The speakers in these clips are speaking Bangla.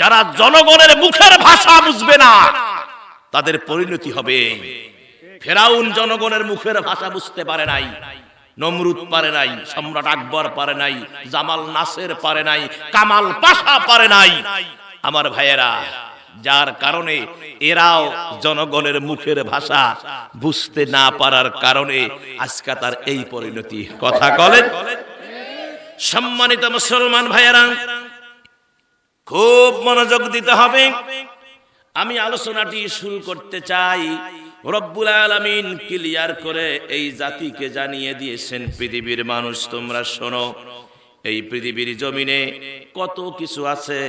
যারা জনগণের মুখের ভাষা বুঝবে না, তাদের পরিণতি হবে। ফেরাউন জনগণের মুখের ভাষা বুঝতে পারে নাই, নমরুদ পারে নাই, সম্রাট আকবর পারে নাই, জামাল নাসের পারে নাই, কামাল পাশা পারে নাই। আমার ভাইয়েরা, যার কারণে এরাও জনগণের মুখের ভাষা বুঝতে না পারার কারণে আজকে তার এই পরিণতি। কথা বলেন সম্মানিত মুসলমান ভাইয়েরা খুব মনোযোগ দিতে হবে। আমি আলোচনাটি শুরু করতে চাই। রব্বুল আলমিন ক্লিয়ার করে এই জাতিকে জানিয়ে দিয়েছেন, পৃথিবীর মানুষ, তোমরা শোনো। এই পৃথিবীর জমিনে কত কিছু আছে,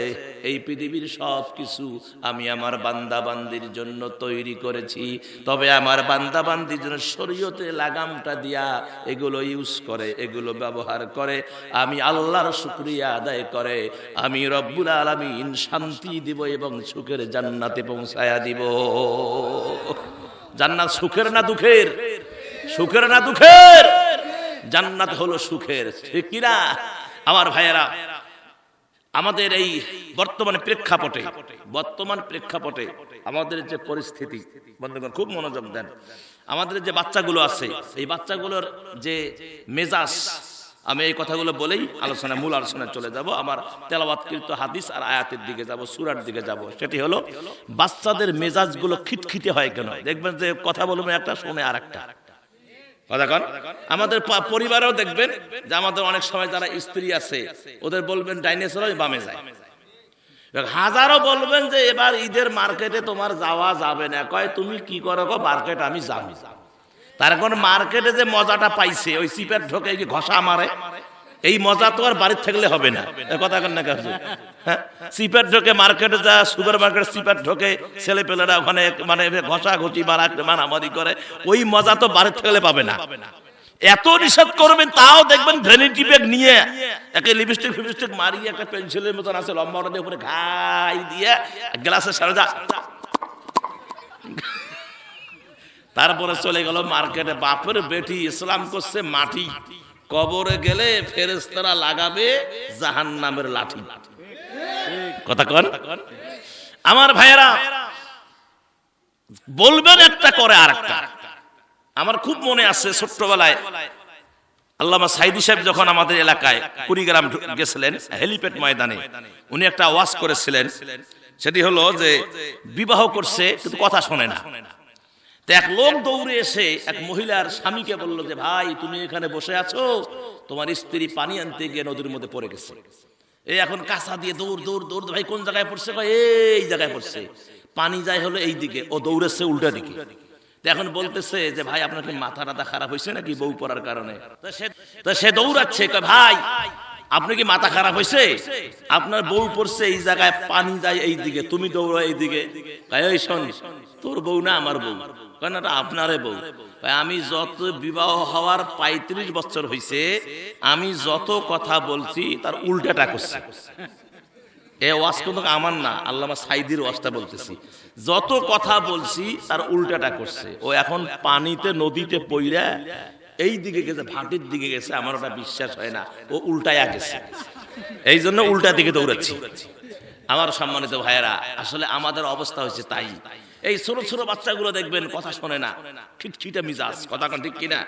এই পৃথিবীর সব কিছু আমি আমার বান্দা বান্দির জন্য তৈরি করেছি। তবে আমার বান্দা বান্দির জন্য শরীয়তে লাগামটা দিয়া এগুলো ইউজ করে, এগুলো ব্যবহার করে, আমি আল্লাহর শুক্রিয়া আদায় করে, আমি রব্বুল আলামিন শান্তি দিব এবং সুখের জান্নাতে পৌঁছায়া দিব। জান্নাত সুখের না দুঃখের? সুখের না দুঃখের? জান্নাত হলো সুখের, ঠিক কিনা? আমার ভাইয়েরা, আমাদের এই বর্তমান প্রেক্ষাপটে বর্তমান প্রেক্ষাপটে আমাদের যে পরিস্থিতি, বন্ধুগণ, খুব মনোযোগ দেন। আমাদের যে বাচ্চাগুলো আছে, এই বাচ্চাগুলোর যে মেজাজ, আমি এই কথাগুলো বলেই আলোচনা মূল আলোচনায় চলে যাব। আমার তেলাবাতকৃত হাদিস আর আয়াতের দিকে যাব, সুরার দিকে যাব। সেটি হলো, বাচ্চাদের মেজাজগুলো খিটখিটে হয় কেন? দেখবেন যে কথা বলবেন একটা শুনে আর একটা কথা কন? আমাদের পরিবারেও দেখবেন যে আমাদের অনেক সময় যারা স্ত্রী আছে, ওদের বলবেন ডাইনেসর বামে যায়। হাজারও বলবেন যে এবার ঈদের মার্কেটে তোমার যাওয়া যাবে না। কয়, তুমি কি করো গো? মার্কেট আমি যাবি। তার এখন মার্কেটে যে মজাটা পাইছে, ওই সিপের ঢোকে ঘষা মারে। এই মজা তো আর বাড়ির থাকলে হবে না। কথা কেন না হ্যাঁ? সিপের ঢোকে, মার্কেটে যা সুপার মার্কেট সিপের ঢোকে ছেলে পেলেরা ওখানে মানে ঘষা ঘষি মারা মারামারি করে। ওই মজা তো বাড়ির থাকলে পাবে না। এত নিষেধ করবেন, তাও দেখবেন ভ্যানিটি ব্যাগ নিয়ে একটা লিপস্টিক ফিপস্টিক মারিয়ে একটা পেন্সিলের মতন আছে, লম্বা ওটা উপরে ঘাই দিয়ে গ্লাসের সারা তারপরে চলে গেল মার্কেটে। বাপের বেটি ইসলাম করছে মাটি। কবরে গেলে ফেরেস্তারা লাগাবে জাহান নামের লাঠি। কথা কন? আমার ভাইয়েরা, বলবেন একটা করে আর আমার খুব মনে আছে ছোট্টবেলায়, আল্লামা সাইদি সাহেব যখন আমাদের এলাকায় কুড়িগ্রাম গেছিলেন, হেলিপ্যাড ময়দানে, উনি একটা ওয়াজ করেছিলেন। সেটি হলো যে, বিবাহ করছে, কিন্তু কথা শোনে না। এক লোক দৌড়ে এসে এক মহিলার স্বামীকে বলল যে, ভাই, তুমি এখানে বসে আছো? তোমার স্ত্রী পানি আনতে গিয়ে নদীর মধ্যে পড়ে গেছে। এই এখন কাঁচা দিয়ে দৌড় দৌড় দৌড় ভাই, কোন জায়গায় পড়ছে? এই জায়গায় পড়ছে। পানি যায় হলো এই দিকে, ও দৌড়েছে উল্টা দিকে। এখন বলতেছে যে, ভাই, আপনার কি মাথা টাথা খারাপ হয়েছে নাকি বউ পড়ার কারণে? সে- দৌড়াচ্ছে ভাই, আপনি কি মাথা খারাপ হয়েছে? আপনার বউ পড়ছে এই জায়গায়, পানি যায় এই দিকে, তুমি দৌড়ো এই দিকে। তোর বউ না আমার বউ। আপনারে বউ। আমি যত বিবাহ হওয়ার পঁয়ত্রিশ বছর হয়েছে আমি যত কথা বলছি, তার উল্টাটা করছি। এ ওয়াজ কিন্তু আমার না, আল্লামা সাইদির ওয়াজটা বলতেছি। যত কথা বলছি, তার উল্টাটা করছে। ও এখন পানিতে, নদীতে পইরা এই দিকে গেছে, ভাটির দিকে গেছে, আমার ওটা বিশ্বাস হয় না, ও উল্টায়া গেছে। এই জন্য উল্টা দিকে দৌড়াচ্ছি। আমার সম্মানিত ভাইয়েরা, আসলে আমাদের অবস্থা হয়েছে তাই। এই ছোট ছোট বাচ্চাগুলো দেখবেন, কথা শোনে না। খিটখিটে মিজাজ, কথা ঠিক কিনা?